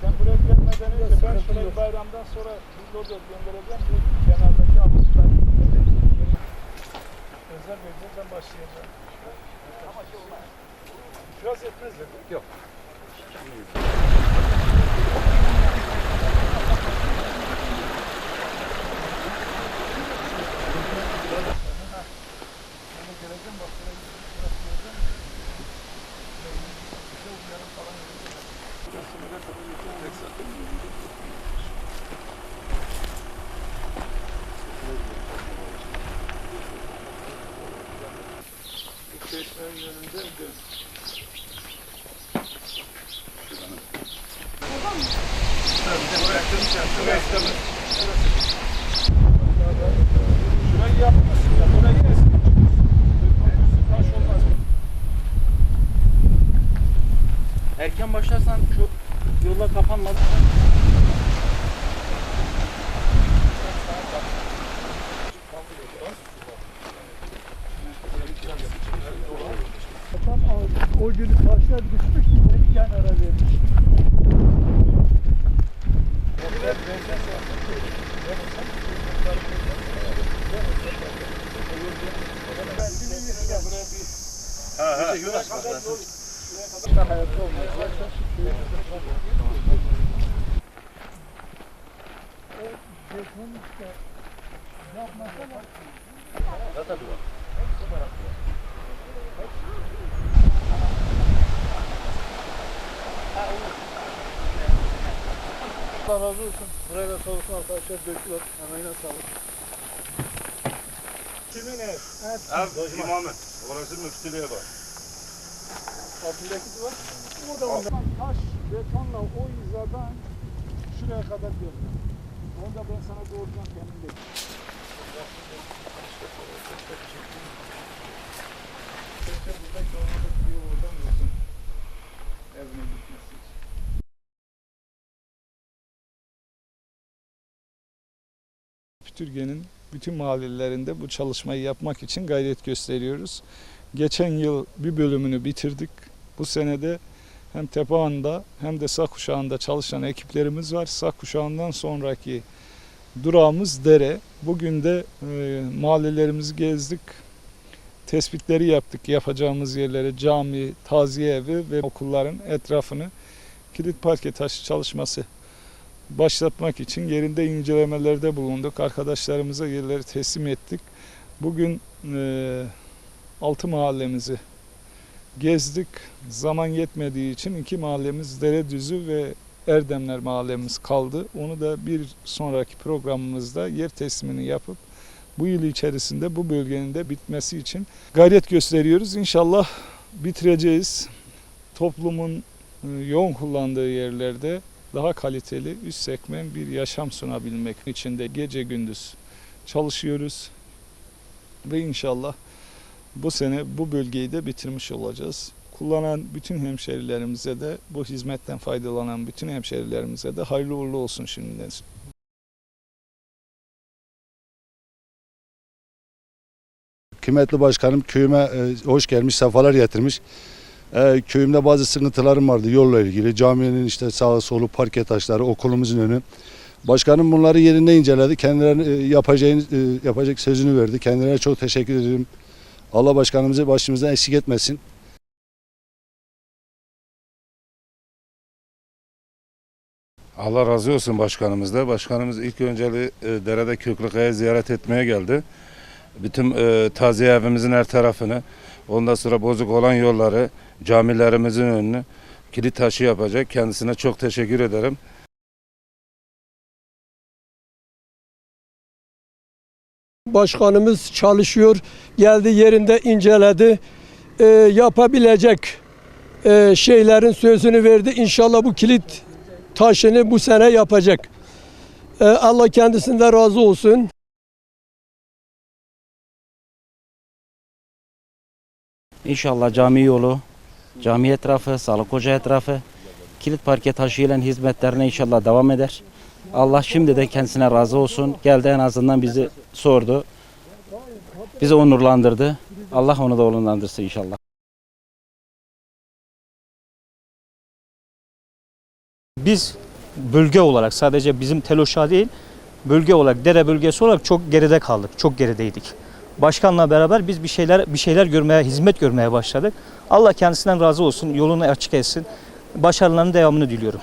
Sen buraya gelmeden önce ben şurayı bayramdan sonra bulldozer göndereceğim. Bu kenardaki altlıklar. Özel Bey'den başlayacağım. Biraz etmez de. Yok. Çeşmenin önünde dön. Şurayı Tam o, o günü taşlar düşmüş gibi kenara vermiş. Hayatta olmaz. O beton işte yapmasa Allah razı olsun. Buraya da olsun arkadaşlar döktüler. Emeğine sağlık. Kimin ev? Ev imamı. Orası müftülüğe bak. Altındaki duvar. Orada orada. Taş, betonla o hizadan şuraya kadar geldi. Onu da ben sana doğrudan kendim dedim. Da. Türkiye'nin bütün mahallelerinde bu çalışmayı yapmak için gayret gösteriyoruz. Geçen yıl bir bölümünü bitirdik. Bu senede hem Tepehan'da hem de Sak kuşağında çalışan ekiplerimiz var. Sak kuşağından sonraki durağımız Dere. Bugün de e, mahallelerimizi gezdik. Tespitleri yaptık yapacağımız yerlere cami, taziye evi ve okulların etrafını kilit parke taşı çalışması başlatmak için yerinde incelemelerde bulunduk. Arkadaşlarımıza yerleri teslim ettik. Bugün e, altı mahallemizi gezdik. Zaman yetmediği için iki mahallemiz Deredüzü ve Erdemler mahallemiz kaldı. Onu da bir sonraki programımızda yer teslimini yapıp bu yıl içerisinde bu bölgenin de bitmesi için gayret gösteriyoruz. İnşallah bitireceğiz. Toplumun e, yoğun kullandığı yerlerde daha kaliteli, üst segment bir yaşam sunabilmek için de gece gündüz çalışıyoruz. Ve inşallah bu sene bu bölgeyi de bitirmiş olacağız. Kullanan bütün hemşerilerimize de bu hizmetten faydalanan bütün hemşerilerimize de hayırlı uğurlu olsun şimdiden. Kıymetli başkanım köyüme e, hoş gelmiş, sefalar getirmiş. E, köyümde bazı sıkıntılarım vardı yolla ilgili. Caminin işte sağı solu parke taşları, okulumuzun önü. Başkanım bunları yerinde inceledi. Kendilerine e, yapacağını, e, yapacak sözünü verdi. Kendilerine çok teşekkür ederim. Allah başkanımızı başımızdan eksik etmesin. Allah razı olsun başkanımız da. Başkanımız ilk önceli e, derede Köklükaya ziyaret etmeye geldi. Bütün e, taziye evimizin her tarafını, ondan sonra bozuk olan yolları, camilerimizin önünü kilit taşı yapacak. Kendisine çok teşekkür ederim. Başkanımız çalışıyor, geldi yerinde inceledi, Ee, yapabilecek e, şeylerin sözünü verdi. İnşallah bu kilit taşını bu sene yapacak. Ee, Allah kendisinden razı olsun. İnşallah cami yolu, cami etrafı, sağlık etrafı, kilit parke taşıyla hizmetlerine inşallah devam eder. Allah şimdiden kendisine razı olsun. Geldi en azından bizi sordu. Bizi onurlandırdı. Allah onu da onurlandırsın inşallah. Biz bölge olarak sadece bizim Teloşa değil, bölge olarak dere bölgesi olarak çok geride kaldık. Çok gerideydik. Başkanla beraber biz bir şeyler bir şeyler görmeye, hizmet görmeye başladık. Allah kendisinden razı olsun, yolunu açık etsin. Başarılarının devamını diliyorum.